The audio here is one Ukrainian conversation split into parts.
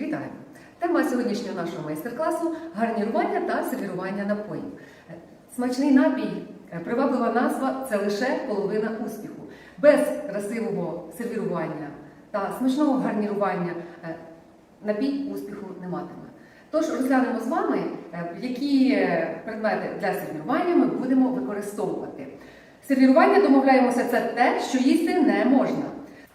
Вітаю! Тема сьогоднішнього нашого майстер-класу гарнірування та сервірування напоїв. Смачний напій, приваблива назва це лише половина успіху. Без красивого сервірування та смачного гарнірування е, напій успіху не матиме. Тож розглянемо з вами, е, які предмети для сервірування ми будемо використовувати. Сервірування, домовляємося, це те, що їсти не можна.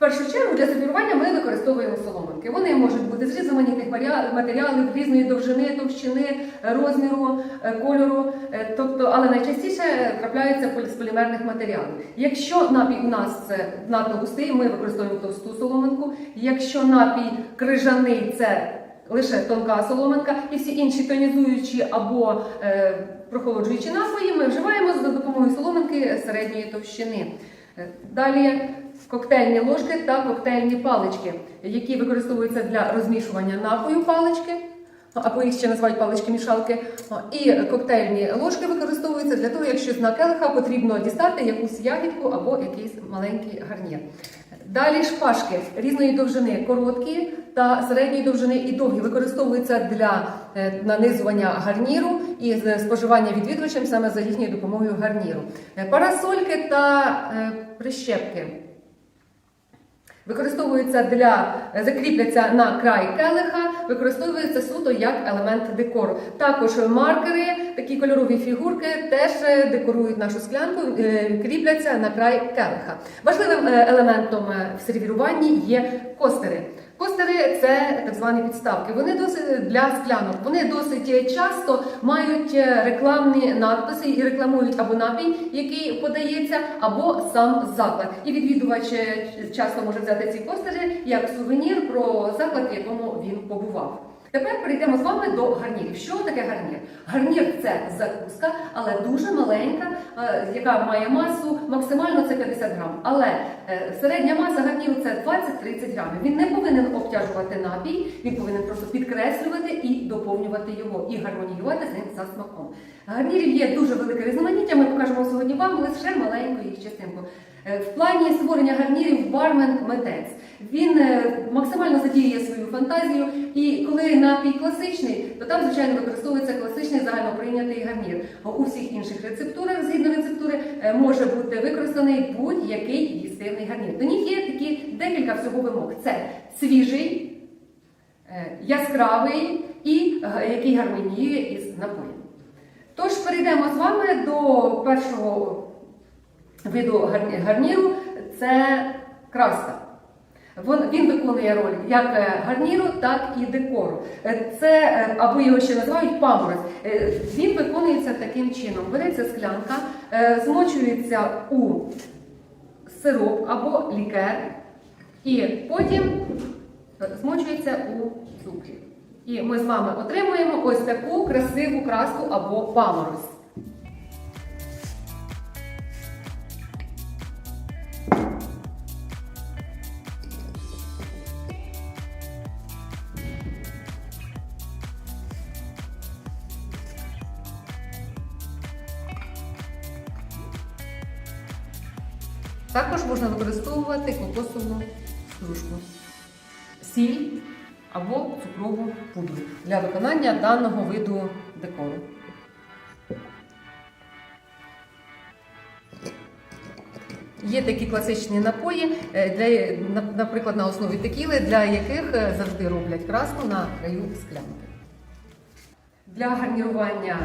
В першу чергу для сервірування ми використовуємо соломинки. Вони можуть бути з різноманітних матеріалів, різної довжини, товщини, розміру, е, кольору. е, Тобто, але найчастіше е, трапляються з полімерних матеріалів. Якщо напій у нас це надто густий, ми використовуємо товсту соломинку. Якщо напій крижаний, це лише тонка соломинка, і всі інші тонізуючі або е, прохолоджуючі напої ми вживаємо за допомогою соломинки середньої товщини. Далі коктейльні ложки та коктейльні палички, які використовуються для розмішування напою палички. Або їх ще називають палички-мішалки. І коктейльні ложки використовуються для того, якщо з на келиха потрібно дістати якусь ягідку або якийсь маленький гарнір. Далі шпажки різної довжини, короткі та середньої довжини і довгі використовуються для е, нанизування гарніру і споживання відвідувачем саме за їхньою допомогою гарніру. Е, Парасольки та е, прищепки. Використовуються для закріпляться на край келиха, використовуються суто як елемент декору. Також маркери, такі кольорові фігурки, теж е, декорують нашу склянку, е, кріпляться на край келиха. Важливим е, елементом в сервіруванні є костери. Костери це так звані підставки. Вони досить для склянок. Вони досить часто мають е, рекламні надписи і рекламують або напій, який подається, або сам заклад. І відвідувач е, часто може взяти ці постери як сувенір про заклад, в якому він побував. Тепер перейдемо з вами до гарнірів. Що таке гарнір? Гарнір це закуска, але дуже маленька, е, яка має масу, максимально це 50 грам. Але е, середня маса гарніру це 20-30 грамів. Він не повинен обтяжувати напій, він повинен просто підкреслювати і доповнювати його, і гармоніювати з ним за смаком. Гарнірів є дуже велике різноманіття. Ми покажемо сьогодні вам лише маленьку їх частинку. Е, В плані створення гарнірів бармен митець. Він е, максимально задіює свою фантазію, і коли напій класичний, то там, звичайно, використовується класичний загальноприйнятий гарнір. У всіх інших рецептурах, згідно рецептури, е, може бути використаний будь-який їстивний гарнір. До них є такі декілька всього вимог: це свіжий, яскравий і який гармоніює із напоєм. Тож перейдемо з вами до першого виду гарні- гарніру це краска. Він виконує роль як е, гарніру, так і декору. Е, Це е, або його ще називають паморозь. Він виконується таким чином: береться склянка, змочується у сироп або лікер, і потім змочується у цукрі. І ми з вами отримуємо ось таку красиву краску або паморозь. Можна використовувати кокосову стружку, сіль або цукрову пудру для виконання даного виду декору. Є такі класичні напої, е, для, наприклад, на основі текіли, для яких е, завжди роблять краску на краю склянки. Для гарнірування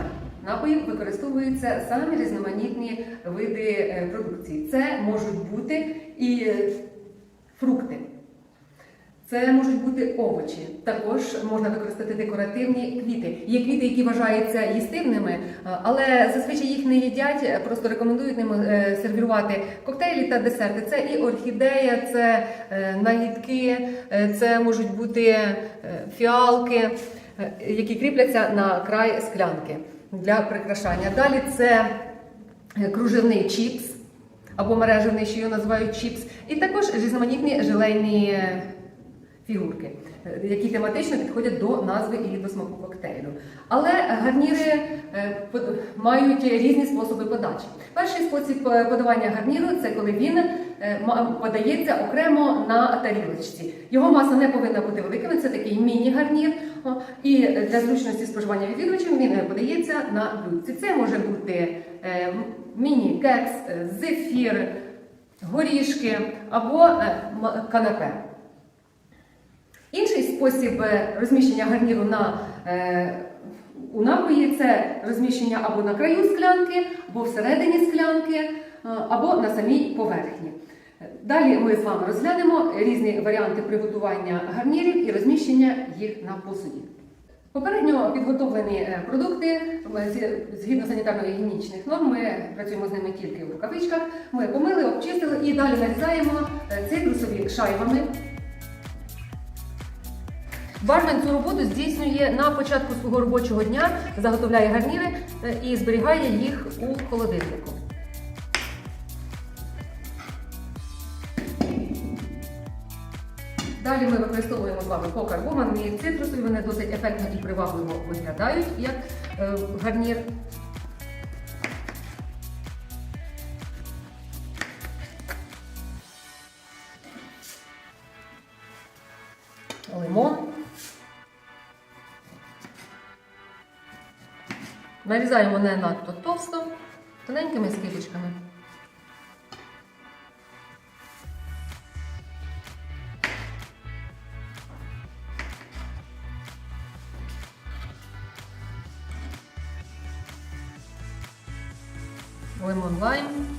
напоїв використовуються самі різноманітні види е, продукції. Це можуть бути і е, фрукти. Це можуть бути овочі. Також можна використати декоративні квіти. Є квіти, які вважаються їстивними, але зазвичай їх не їдять, е, просто рекомендують ними е, сервірувати коктейлі та десерти. Це і орхідея, це е, нагідки, е, це можуть бути е, фіалки, е, які кріпляться на край склянки для прикрашання. Далі це е, кружевний чіпс або мережевний, що його називають чіпс, і також різноманітні желейні е, фігурки, е, які тематично підходять до назви і до смаку коктейлю. Але гарніри е, мають різні способи подачі. Перший спосіб е, подавання гарніру це коли він подається окремо на тарілочці. Його маса не повинна бути великими, це такий міні-гарнір. І для зручності споживання відвідувачем він подається на блюдці. Це може бути міні-кекс, зефір, горішки або канапе. Спосіб е, розміщення гарніру на е, у напої це розміщення або на краю склянки, або всередині склянки, е, або на самій поверхні. Далі ми з вами розглянемо різні варіанти приготування гарнірів і розміщення їх на посуді. Попередньо підготовлені продукти згідно санітарно-гігієнічних норм. Ми працюємо з ними тільки в рукавичках. Ми помили, обчистили і далі нарізаємо цитрусові шайбами. Бармен цю роботу здійснює на початку свого робочого дня, заготовляє гарніри е, і зберігає їх у холодильнику. Далі ми використовуємо з вами покарбовані цитрусові, вони досить ефектно і привабливо виглядають як е, гарнір. Лимон. Нарізаємо не надто товсто, тоненькими скибочками. Лимон лайм.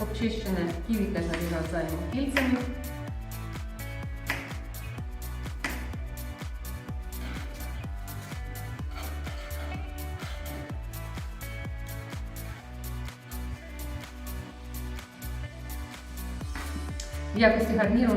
Обчищене ківі теж нарізаємо кільцями. В якості гарніру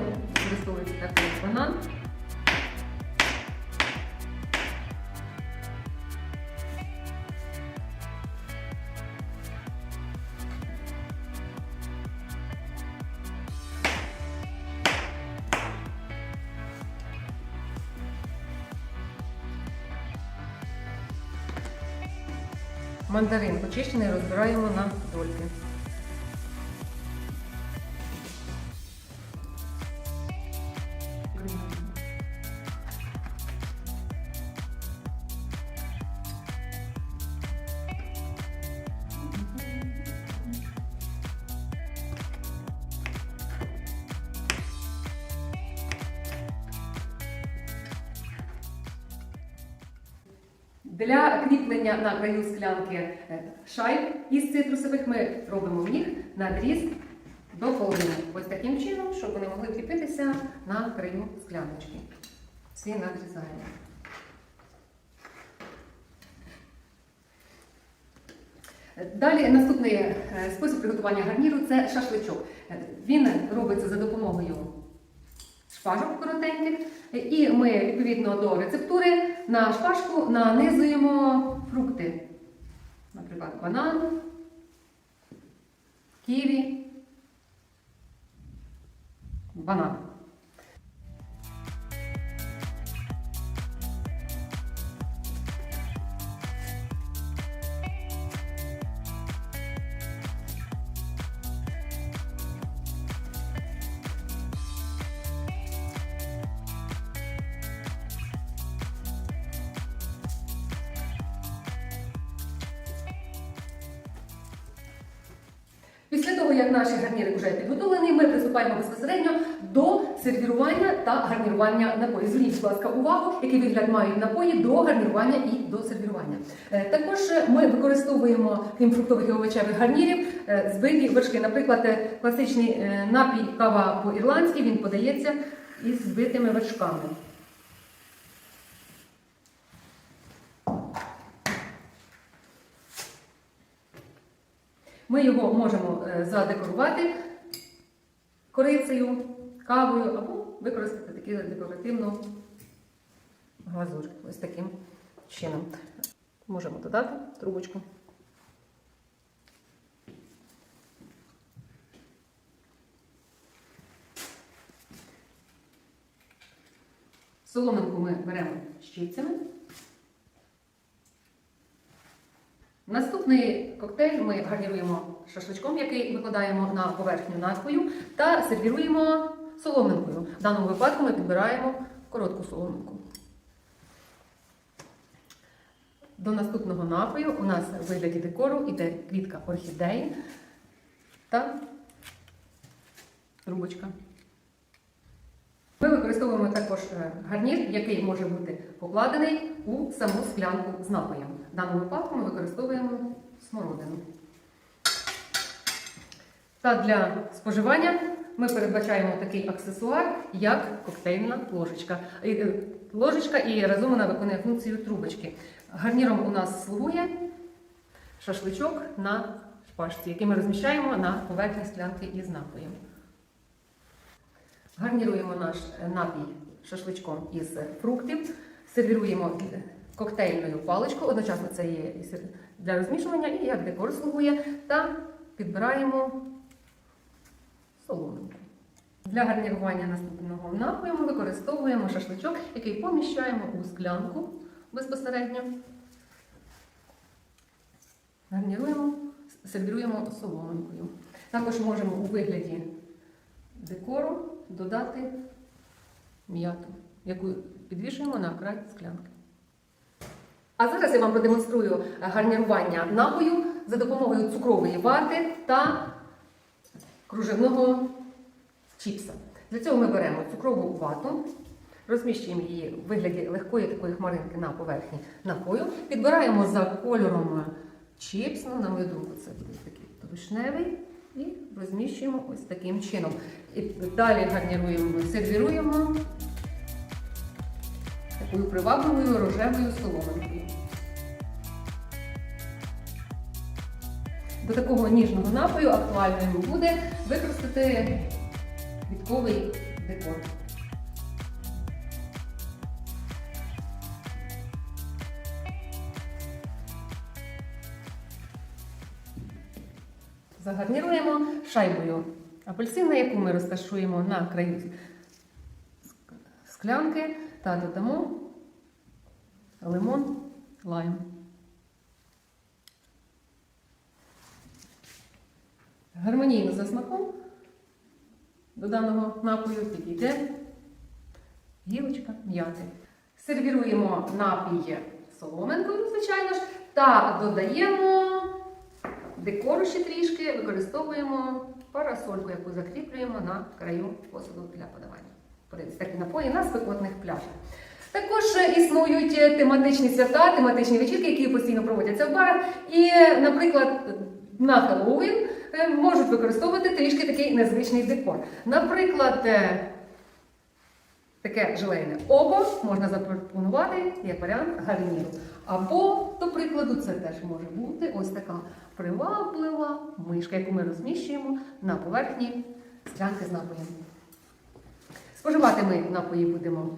Мандарин почищений розбираємо на дольки. Для кріплення на краю склянки е, шайб із цитрусових ми робимо них надріз до половини. Ось таким чином, щоб вони могли кріпитися на краю скляночки. Всі надрізаємо. Далі наступний е, спосіб приготування гарніру це шашличок. Е, Він робиться за допомогою шпажок коротеньких. І ми відповідно до рецептури на шпажку нанизуємо фрукти. Наприклад, банан, ківі, банан. Як наші гарніри вже підготовлені, ми приступаємо безпосередньо до сервірування та гарнірування напоїв. Зверніть, будь ласка, увагу, який вигляд мають напої до гарнірування і до сервірування. Е, Також ми використовуємо, крім фруктових і овочевих гарнірів, е, збиті вершки. Наприклад, е, класичний напій кава по-ірландськи він подається із збитими вершками. Ми його можемо е, задекорувати корицею, кавою або використати такі декоративну глазур. Ось таким чином. Можемо додати трубочку. Соломинку ми беремо щільцями. Наступний коктейль ми гарніруємо шашличком, який викладаємо на поверхню напою, та сервіруємо соломинкою. В даному випадку ми підбираємо коротку соломинку. До наступного напою у нас в вигляді декору йде квітка орхідеї та трубочка. Ми використовуємо також е, гарнір, який може бути покладений у саму склянку з напоєм. В даному випадку ми використовуємо смородину. Та для споживання ми передбачаємо такий аксесуар, як коктейльна ложечка. Е, Ложечка і разом вона виконує функцію трубочки. Гарніром у нас слугує шашличок на шпажці, який ми розміщаємо на поверхні склянки із напоєм. Гарніруємо наш е, напій шашличком із фруктів, сервіруємо коктейльною паличкою, одночасно це є для розмішування і як декор слугує, та підбираємо соломинку. Для гарнірування наступного напою ми використовуємо шашличок, який поміщаємо у склянку безпосередньо. Гарніруємо, сервіруємо соломинкою. Також можемо у вигляді декору додати м'яту, яку підвішуємо на край склянки. А зараз я вам продемонструю гарнірування напою за допомогою цукрової вати та кружевного чіпса. Для цього ми беремо цукрову вату, розміщуємо її в вигляді легкої такої хмаринки на поверхні напою, підбираємо за кольором чіпс, ну, на мою думку, це буде такий вишневий, і розміщуємо ось таким чином. І далі гарніруємо, сервіруємо такою привабливою рожевою соломинкою. До такого ніжного напою актуальним буде використати квітковий декор. Загарніруємо шайбою апельсина, яку ми розташуємо на краю склянки та додамо лимон лайм. Гармонійно за смаком до даного напою підійде гілочка м'яти. Сервіруємо напій соломинкою, звичайно ж, та додаємо декору ще трішки, використовуємо парасольку, яку закріплюємо на краю посуду для подавання. Подивіться, такі напої на спекотних пляжах. Також існують тематичні свята, тематичні вечірки, які постійно проводяться в барах. І, наприклад, на Хеллоуін можуть використовувати трішки такий незвичний декор. Наприклад, е, таке желейне око можна запропонувати як варіант гарніру. Або, до прикладу, це теж може бути ось така приваблива мишка, яку ми розміщуємо на поверхні склянки з напоєм. Споживати ми напої будемо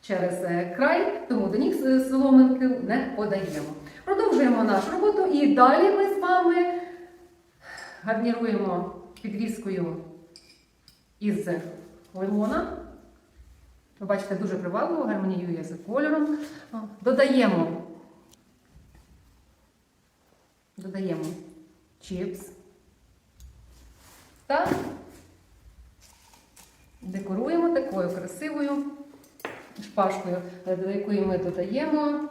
через е, край, тому до них е, соломинки не подаємо. Продовжуємо нашу роботу і далі ми з вами гарніруємо підрізкою із лимона. Ви бачите, дуже привабливо, гармоніює з кольором. Додаємо, додаємо чіпс та декоруємо такою красивою шпажкою, до якої ми додаємо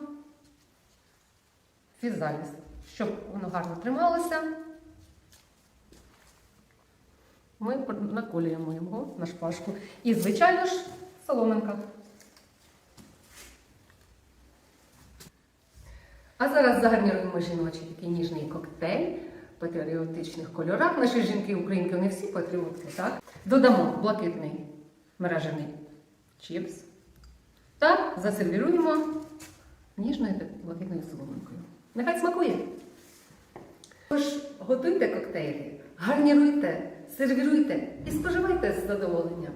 фізаліс, щоб воно гарно трималося. Ми наколюємо його на шпажку. І, звичайно ж, соломинка. А зараз загарніруємо жіночий такий ніжний коктейль в патріотичних кольорах. Наші жінки українки вони всі патріотки, так? Додамо блакитний мережений чіпс та засервіруємо ніжною блакитною соломинкою. Нехай смакує! Тож готуйте коктейлі, гарніруйте, сервіруйте і споживайте з задоволенням.